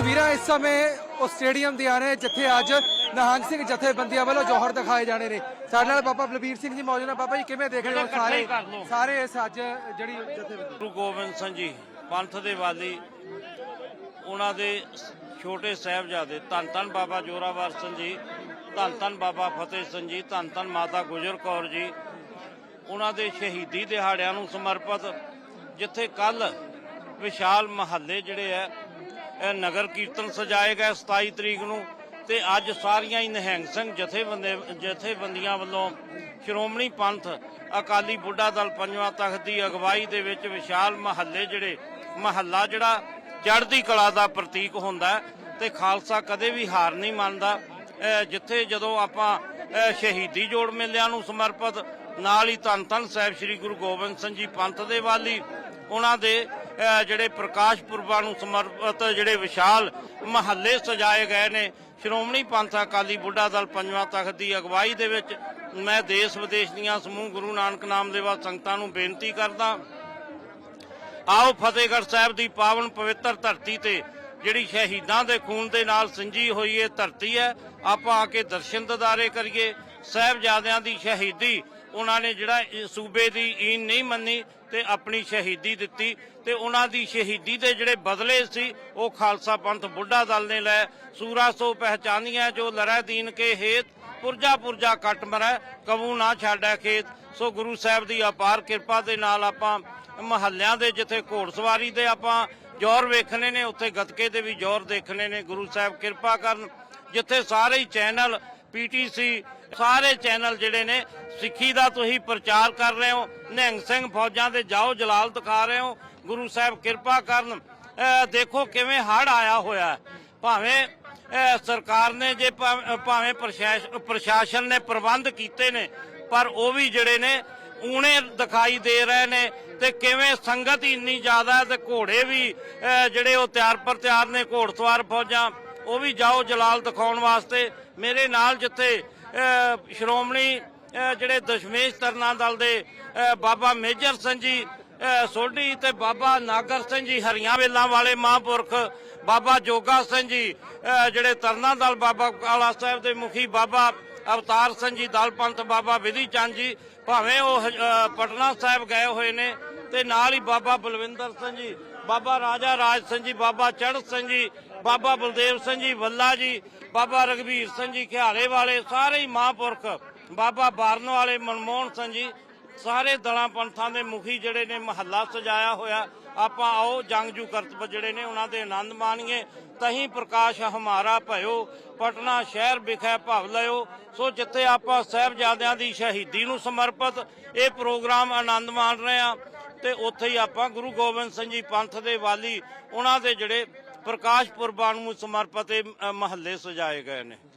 ਤਸਵੀਰਾਂ ਇਸ ਸਮੇਂ ਉਸ ਸਟੇਡੀਅਮ ਦੀਆਂ ਨੇ ਜਿੱਥੇ ਅੱਜ ਨਿਹੰਗ ਸਿੰਘ ਜਥੇਬੰਦੀਆਂ ਵੱਲੋਂ ਜੋਹਰ ਦਿਖਾਏ ਜਾਣੇ ਨੇ। ਸਾਡੇ ਨਾਲ ਬਾਬਾ ਬਲਬੀਰ ਸਿੰਘ ਜੀ ਮੌਜੂਦ ਨੇ। ਬਾਬਾ ਜੀ ਕਿਵੇਂ ਦੇਖ ਰਹੇ ਹੋ ਸਾਰੇ ਸਾਰੇ ਇਸ ਅੱਜ ਜਿਹੜੀ ਜਥੇਬੰਦੀ ਗੁਰੂ ਗੋਬਿੰਦ ਸਿੰਘ ਜੀ ਪੰਥ ਦੇ ਵਾਲੀ ਉਹਨਾਂ ਦੇ ਛੋਟੇ ਸਾਹਿਬਜ਼ਾਦੇ ਧੰਨ ਧੰਨ ਬਾਬਾ ਜੋਰਾਵਰ ਸਿੰਘ ਜੀ ਧੰਨ ਧੰਨ ਬਾਬਾ ਫਤਿਹ ਸਿੰਘ ਜੀ ਧੰਨ ਧੰਨ ਮਾਤਾ ਗੁਜਰ ਕੌਰ ਜੀ ਉਹਨਾਂ ਦੇ ਸ਼ਹੀਦੀ ਦਿਹਾੜਿਆਂ ਨੂੰ ਸਮਰਪਿਤ ਜਿੱਥੇ ਕੱਲ ਵਿਸ਼ਾਲ ਮਹੱਲੇ ਜਿਹੜੇ ਆ ਨਗਰ ਕੀਰਤਨ ਸਜਾਏ ਗਏ 27 ਤਰੀਕ ਨੂੰ ਤੇ ਅੱਜ ਸਾਰੀਆਂ ਹੀ ਨਿਹੰਗ ਸਿੰਘ ਜਥੇਬੰਦੇ ਜਥੇਬੰਦੀਆਂ ਵੱਲੋਂ ਸ਼੍ਰੋਮਣੀ ਪੰਥ ਅਕਾਲੀ ਬੁੱਢਾ ਦਲ ਪੰਜਵਾਂ ਤਖਤ ਦੀ ਅਗਵਾਈ ਦੇ ਵਿੱਚ ਵਿਸ਼ਾਲ ਮਹੱਲੇ ਜਿਹੜੇ ਮਹੱਲਾ ਜਿਹੜਾ ਚੜ੍ਹਦੀ ਕਲਾ ਦਾ ਪ੍ਰਤੀਕ ਹੁੰਦਾ ਹੈ ਤੇ ਖਾਲਸਾ ਕਦੇ ਵੀ ਹਾਰ ਨਹੀਂ ਮੰਨਦਾ। ਜਿੱਥੇ ਜਦੋਂ ਆਪਾਂ ਸ਼ਹੀਦੀ ਜੋੜ ਮੇਲਿਆਂ ਨੂੰ ਸਮਰਪਿਤ ਨਾਲ ਹੀ ਧੰਨ ਧੰਨ ਸਾਹਿਬ ਸ੍ਰੀ ਗੁਰੂ ਗੋਬਿੰਦ ਸਿੰਘ ਜੀ ਪੰਥ ਦੇ ਵਾਲੀ, ਉਹਨਾਂ ਦੇ ਜਿਹੜੇ ਪ੍ਰਕਾਸ਼ ਪੁਰਬਾਂ ਨੂੰ ਸਮਰਪਿਤ ਜਿਹੜੇ ਵਿਸ਼ਾਲ ਮਹੱਲੇ ਸਜਾਏ ਗਏ ਨੇ, ਸ਼੍ਰੋਮਣੀ ਪੰਥ ਅਕਾਲੀ ਬੁੱਢਾ ਦਲ ਪੰਜਵਾਂ ਤਖਤ ਦੀ ਅਗਵਾਈ ਦੇ ਵਿੱਚ ਮੈਂ ਦੇਸ਼ ਵਿਦੇਸ਼ ਦੀਆਂ ਸਮੂਹ ਗੁਰੂ ਨਾਨਕ ਨਾਮ ਲੈਵਾ ਸੰਗਤਾਂ ਨੂੰ ਬੇਨਤੀ ਕਰਦਾ, ਆਓ ਫਤਿਹਗੜ੍ਹ ਸਾਹਿਬ ਦੀ ਪਾਵਨ ਪਵਿੱਤਰ ਧਰਤੀ ਤੇ, ਜਿਹੜੀ ਸ਼ਹੀਦਾਂ ਦੇ ਖੂਨ ਦੇ ਨਾਲ ਸਿੰਜੀ ਹੋਈ ਇਹ ਧਰਤੀ ਹੈ, ਆਪਾਂ ਆ ਕੇ ਦਰਸ਼ਨ ਦਿਦਾਰੇ ਕਰੀਏ, ਸਾਹਿਬਜ਼ਾਦਿਆਂ ਦੀ ਸ਼ਹੀਦੀ ਉਹਨਾਂ ਨੇ ਜਿਹੜਾ ਸੂਬੇ ਦੀ ਈਨ ਨਹੀਂ ਮੰਨੀ ਤੇ ਆਪਣੀ ਸ਼ਹੀਦੀ ਦਿੱਤੀ ਤੇ ਉਹਨਾਂ ਦੀ ਸ਼ਹੀਦੀ ਦੇ ਜਿਹੜੇ ਬਦਲੇ ਸੀ, ਉਹ ਖਾਲਸਾ ਪੰਥ ਬੁੱਢਾ ਦਲ ਨੇ ਲੈ ਸੂਰਾ ਸੋ ਪਹਿਚਾਨੀਆਂ ਜੋ ਲੜੈ ਦੀਨ ਕੇ ਹੇਤ, ਪੁਰਜਾ ਪੁਰਜਾ ਕੱਟ ਮਰੈ, ਕਬੂ ਨਾ ਛਾੜੈ ਖੇਤ। ਸੋ ਗੁਰੂ ਸਾਹਿਬ ਦੀ ਅਪਾਰ ਕਿਰਪਾ ਦੇ ਨਾਲ ਆਪਾਂ ਮਹੱਲਿਆਂ ਦੇ ਜਿੱਥੇ ਘੋੜਸਵਾਰੀ ਦੇ ਆਪਾਂ ਜੋਰ ਵੇਖਣੇ ਨੇ, ਉੱਥੇ ਗਤਕੇ ਦੇ ਵੀ ਜੋਰ ਦੇਖਣੇ ਨੇ। ਗੁਰੂ ਸਾਹਿਬ ਕਿਰਪਾ ਕਰਨ, ਜਿੱਥੇ ਸਾਰੇ ਹੀ ਚੈਨਲ ਪੀਟੀਸੀ ਸਾਰੇ ਚੈਨਲ ਜਿਹੜੇ ਨੇ, ਸਿੱਖੀ ਦਾ ਤੁਸੀਂ ਪ੍ਰਚਾਰ ਕਰ ਰਹੇ ਹੋ, ਨਿਹੰਗ ਸਿੰਘ ਫੌਜਾਂ ਦੇ ਜਾਓ ਜਲਾਲ ਦਿਖਾ ਰਹੇ ਹੋ, ਗੁਰੂ ਸਾਹਿਬ ਕਿਰਪਾ ਕਰਨ। ਦੇਖੋ ਕਿਵੇਂ ਹੜ ਆਇਆ ਹੋਇਆ ਭਾਵੇਂ ਸਰਕਾਰ ਨੇ ਜੇ ਭਾਵੇਂ ਪ੍ਰਸ਼ਾਸਨ ਨੇ ਪ੍ਰਬੰਧ ਕੀਤੇ ਨੇ, ਪਰ ਉਹ ਵੀ ਜਿਹੜੇ ਨੇ, ਊਣੇ ਦਿਖਾਈ ਦੇ ਰਹੇ ਨੇ ਤੇ ਕਿਵੇਂ ਸੰਗਤ ਹੀ ਇੰਨੀ ਜ਼ਿਆਦਾ ਤੇ ਘੋੜੇ ਵੀ ਜਿਹੜੇ ਉਹ ਤਿਆਰ ਪਰ ਤਿਆਰ ਨੇ ਘੋੜਸਵਾਰ ਫੌਜਾਂ ਉਹ ਵੀ ਜਾਓ ਜਲਾਲ ਦਿਖਾਉਣ ਵਾਸਤੇ। ਮੇਰੇ ਨਾਲ ਜਿੱਥੇ ਸ਼੍ਰੋਮਣੀ ਜਿਹੜੇ ਦਸ਼ਮੇਸ਼ ਤਰਨਾ ਦਲ ਦੇ ਬਾਬਾ ਮੇਜਰ ਸਿੰਘ ਜੀ ਸੋਢੀ ਤੇ ਬਾਬਾ ਨਾਗਰ ਸਿੰਘ ਜੀ, ਹਰੀਆਂ ਵੇਲਾਂ ਵਾਲੇ ਮਹਾਂਪੁਰਖ, ਬਾਬਾ ਜੋਗਾ ਸਿੰਘ ਜੀ ਜਿਹੜੇ ਤਰਨਾ ਦਲ ਬਾਬਾ ਕਾਲਾ ਸਾਹਿਬ ਦੇ ਮੁਖੀ, ਬਾਬਾ ਅਵਤਾਰ ਸਿੰਘ ਜੀ ਦਲ ਪੰਥ ਬਾਬਾ ਵਿਧੀ ਚੰਦ ਜੀ, ਭਾਵੇਂ ਉਹ ਪਟਨਾ ਸਾਹਿਬ ਗਏ ਹੋਏ ਨੇ, ਤੇ ਨਾਲ ਹੀ ਬਾਬਾ ਬਲਵਿੰਦਰ ਸਿੰਘ ਜੀ ਬਾਬਾ ਰਾਜਾ ਰਾਜ ਸਿੰਘ ਜੀ, ਬਾਬਾ ਚੜ੍ਹ ਸਿੰਘ ਜੀ, ਬਾਬਾ ਬਲਦੇਵ ਸਿੰਘ ਜੀ, ਵੱਲਾ ਜੀ, ਬਾਬਾ ਰਗਵੀਰ ਸਿੰਘ ਜੀ ਖਿਆਲੇ ਵਾਲੇ, ਸਾਰੇ ਹੀ ਮਹਾਂਪੁਰਖ, ਬਾਬਾ ਬਾਰਨ ਵਾਲੇ, ਮਨਮੋਹਨ ਸਿੰਘ ਜੀ, ਸਾਰੇ ਦਲਾਂ ਪੰਥਾਂ ਦੇ ਮੁਖੀ ਜਿਹੜੇ ਨੇ, ਮਹੱਲਾ ਸਜਾਇਆ ਹੋਇਆ। ਆਪਾਂ ਆਓ ਜੰਗਜੂ ਕਰਤਬ ਜਿਹੜੇ ਨੇ, ਉਹਨਾਂ ਦੇ ਆਨੰਦ ਮਾਣੀਏ। ਤਹੀਂ ਪ੍ਰਕਾਸ਼ ਹਮਾਰਾ ਭਇਓ, ਪਟਨਾ ਸ਼ਹਿਰ ਵਿਖੇ ਭਵ ਲਿਓ ਸੋ ਜਿੱਥੇ ਆਪਾਂ ਸਾਹਿਬਜ਼ਾਦਿਆਂ ਦੀ ਸ਼ਹੀਦੀ ਨੂੰ ਸਮਰਪਿਤ, ਇਹ ਪ੍ਰੋਗਰਾਮ ਆਨੰਦ ਮਾਣ ਰਹੇ ਆ ਤੇ ਉੱਥੇ ਹੀ ਆਪਾਂ ਗੁਰੂ ਗੋਬਿੰਦ ਸਿੰਘ ਜੀ ਪੰਥ ਦੇ ਵਾਲੀ, ਉਹਨਾਂ ਦੇ ਜਿਹੜੇ ਪ੍ਰਕਾਸ਼ ਪੁਰਬਾਂ ਨੂੰ ਸਮਰਪਿਤ ਇਹ ਮਹੱਲੇ ਸਜਾਏ ਗਏ ਨੇ।